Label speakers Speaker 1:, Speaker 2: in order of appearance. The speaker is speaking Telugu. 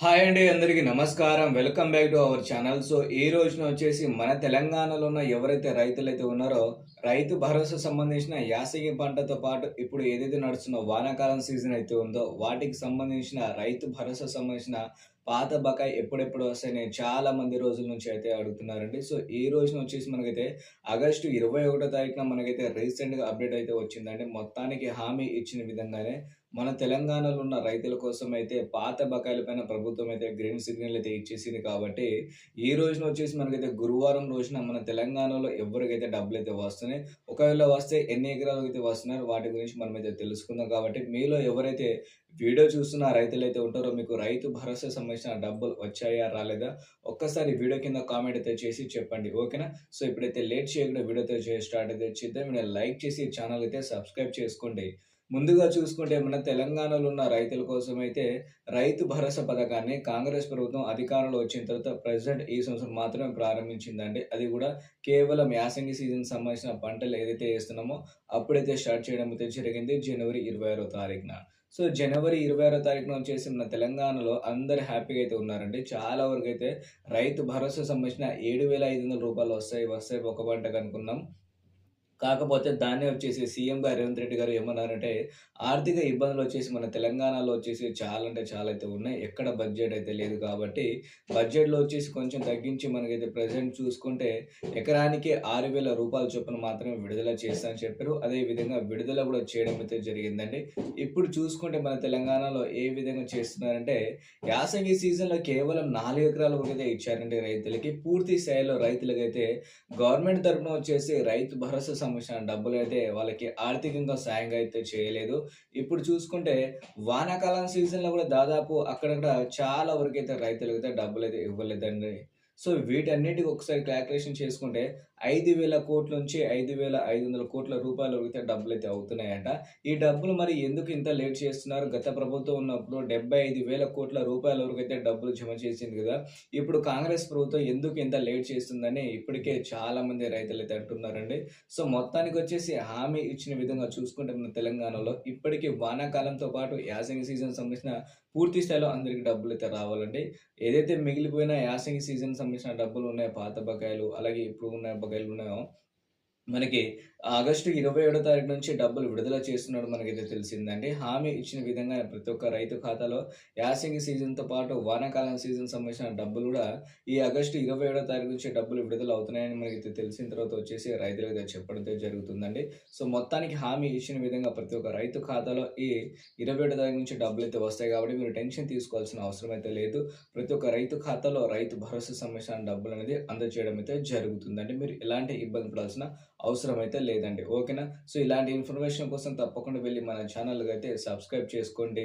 Speaker 1: హాయ్ అండి అందరికీ నమస్కారం. Welcome back to our channel. So ఈ రోజున వచ్చేసి మన తెలంగాణలో ఉన్న ఎవరైతే రైతులైతే ఉన్నారో రైతు భరోసా సంబంధించిన యాసంగి పంటతో పాటు ఇప్పుడు ఏదైతే నడుస్తున్న వానాకాలం సీజన్ అయితే ఉందో వాటికి సంబంధించిన రైతు భరోసా సంబంధించిన పాత బకాయి ఎప్పుడెప్పుడు వస్తాయని చాలా మంది రోజుల నుంచి అయితే అడుగుతున్నారండి. సో ఈ రోజున వచ్చేసి మనకైతే ఆగస్టు ఇరవై ఒకటో తారీఖున మనకైతే రీసెంట్గా అప్డేట్ అయితే వచ్చిందండి. మొత్తానికి హామీ ఇచ్చిన విధంగానే మన తెలంగాణలో ఉన్న రైతుల కోసం అయితే పాత బకాయిల పైన ప్రభుత్వం అయితే గ్రీన్ సిగ్నల్ అయితే ఇచ్చేసింది కాబట్టి ఈ రోజున వచ్చేసి మనకైతే గురువారం రోజున మన తెలంగాణలో ఎవరికైతే డబ్బులు అయితే వస్తున్నాయి ఒకవేళ వస్తే ఎన్ని ఎకరాలు అయితే వస్తున్నారో వాటి గురించి మనం అయితే తెలుసుకుందాం కాబట్టి మీలో ఎవరైతే వీడియో చూస్తున్న రైతులు అయితే ఉంటారో మీకు రైతు భరోసా సంబంధించిన డబ్బులు వచ్చాయా రాలేదా ఒక్కసారి వీడియో కింద కామెంట్ అయితే చేసి చెప్పండి ఓకేనా? సో ఇప్పుడైతే లేట్ చేయకుండా వీడియోతో చేసి స్టార్ట్ అయితే చేద్దాం. మీరు లైక్ చేసి ఛానల్ అయితే సబ్స్క్రైబ్ చేసుకోండి. ముందుగా చూసుకుంటే మన తెలంగాణలో ఉన్న రైతుల కోసం అయితే రైతు భరోసా పథకాన్ని కాంగ్రెస్ ప్రభుత్వం అధికారంలో వచ్చిన తర్వాత ప్రెసిడెంట్ ఈ సంవత్సరం మాత్రమే ప్రారంభించిందండి. అది కూడా కేవలం యాసంగి సీజన్ సంబంధించిన పంటలు ఏదైతే వేస్తున్నామో అప్పుడైతే స్టార్ట్ చేయడం అయితే జరిగింది జనవరి ఇరవై ఆరో తారీఖున. సో జనవరి ఇరవై ఆరో తారీఖున వచ్చేసి మన తెలంగాణలో అందరు హ్యాపీగా అయితే ఉన్నారండి. చాలా వరకు అయితే రైతు భరోసా సంబంధించిన ఏడు వేల ఐదు వందల రూపాయలు వస్తాయి వస్తాయి ఒక పంటకు అనుకున్నాం కాకపోతే దాన్ని వచ్చేసి సీఎం గారు రేవంత్ రెడ్డి గారు ఏమన్నారంటే ఆర్థిక ఇబ్బందులు వచ్చేసి మన తెలంగాణలో వచ్చేసి చాలా అంటే చాలా అయితే ఉన్నాయి. ఎక్కడ బడ్జెట్ అయితే లేదు కాబట్టి బడ్జెట్లో వచ్చేసి కొంచెం తగ్గించి మనకైతే ప్రజెంట్ చూసుకుంటే ఎకరానికి ఆరు వేల రూపాయల చొప్పున మాత్రమే విడుదల చేస్తానని చెప్పారు. అదే విధంగా విడుదల కూడా చేయడం అయితే జరిగిందండి. ఇప్పుడు చూసుకుంటే మన తెలంగాణలో ఏ విధంగా చేస్తున్నారంటే యాసంగి సీజన్లో కేవలం నాలుగు ఎకరాల వరకు అయితే ఇచ్చారండి రైతులకి. పూర్తి స్థాయిలో రైతులకైతే గవర్నమెంట్ తరఫున వచ్చేసి రైతు భరోసా సంబంధించిన డబ్బులు అయితే వాళ్ళకి ఆర్థికంగా సాయంగా అయితే చేయలేదు. ఇప్పుడు చూసుకుంటే వానాకాలం సీజన్లో కూడా దాదాపు అక్కడక్కడ చాలా వరకు అయితే రైతులకు అయితే డబ్బులు అయితే ఇవ్వలేదండి. సో వీటన్నిటికి ఒకసారి క్యాల్కులేషన్ చేసుకుంటే ఐదు వేల కోట్ల నుంచి ఐదు వేల ఐదు వందల కోట్ల రూపాయల వరకు అయితే డబ్బులు అయితే అవుతున్నాయంట. ఈ డబ్బులు మరి ఎందుకు ఇంత లేట్ చేస్తున్నారు? గత ప్రభుత్వం ఉన్నప్పుడు డెబ్బై ఐదు వేల కోట్ల రూపాయల వరకు అయితే డబ్బులు జమ చేసింది కదా. ఇప్పుడు కాంగ్రెస్ ప్రభుత్వం ఎందుకు ఇంత లేట్ చేస్తుందని ఇప్పటికే చాలా మంది రైతులు అయితే అంటున్నారండి. సో మొత్తానికి వచ్చేసి హామీ ఇచ్చిన విధంగా చూసుకుంటే మన తెలంగాణలో ఇప్పటికీ వానాకాలంతో పాటు యాసంగి సీజన్ సంబంధించిన పూర్తి స్థాయిలో అందరికి డబ్బులు అయితే రావాలండి. ఏదైతే మిగిలిపోయిన యాసంగి సీజన్ సంబంధించిన డబ్బులు ఉన్నాయి పాత బకాయిలు అలాగే ఇప్పుడు ఉన్న బకాయిలు ఉన్నాయో మనకి ఆగస్టు ఇరవై ఏడో తారీఖు నుంచి డబ్బులు విడుదల చేస్తున్నాడు మనకైతే తెలిసిందండి. హామీ ఇచ్చిన విధంగా ప్రతి ఒక్క రైతు ఖాతాలో యాసంగి సీజన్తో పాటు వానాకాలం సీజన్ సంబంధించిన డబ్బులు కూడా ఈ ఆగస్టు ఇరవై ఏడో తారీఖు నుంచి డబ్బులు విడుదల అవుతున్నాయని మనకైతే తెలిసిన తర్వాత వచ్చేసి రైతులకు అయితే చెప్పడం జరుగుతుందండి. సో మొత్తానికి హామీ ఇచ్చిన విధంగా ప్రతి ఒక్క రైతు ఖాతాలో ఈ ఇరవై ఏడో తారీఖు నుంచి డబ్బులు అయితే వస్తాయి కాబట్టి మీరు టెన్షన్ తీసుకోవాల్సిన అవసరం అయితే లేదు. ప్రతి ఒక్క రైతు ఖాతాలో రైతు భరోసా సంబంధించిన డబ్బులు అనేది అందజేయడం అయితే జరుగుతుందండి. మీరు ఎలాంటి ఇబ్బంది పడాల్సిన అవసరం అయితే లేదండి. ఓకేనా? సో ఇలాంటి ఇన్ఫర్మేషన్ కోసం తప్పకుండా వెళ్ళి మన ఛానల్కి అయితే సబ్స్క్రైబ్ చేసుకోండి.